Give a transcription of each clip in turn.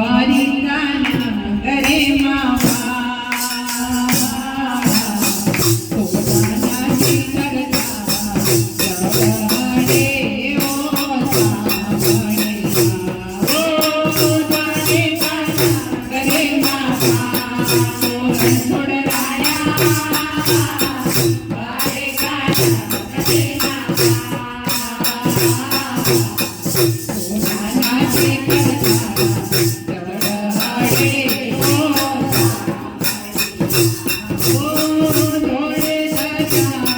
बारिकाना गरे माशा तो जाणा सी गर्टाव जालाव डेंग जावडे ओवादा तो बारिकाना गरे माशा तो हम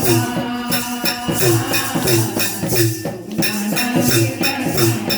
Thank you.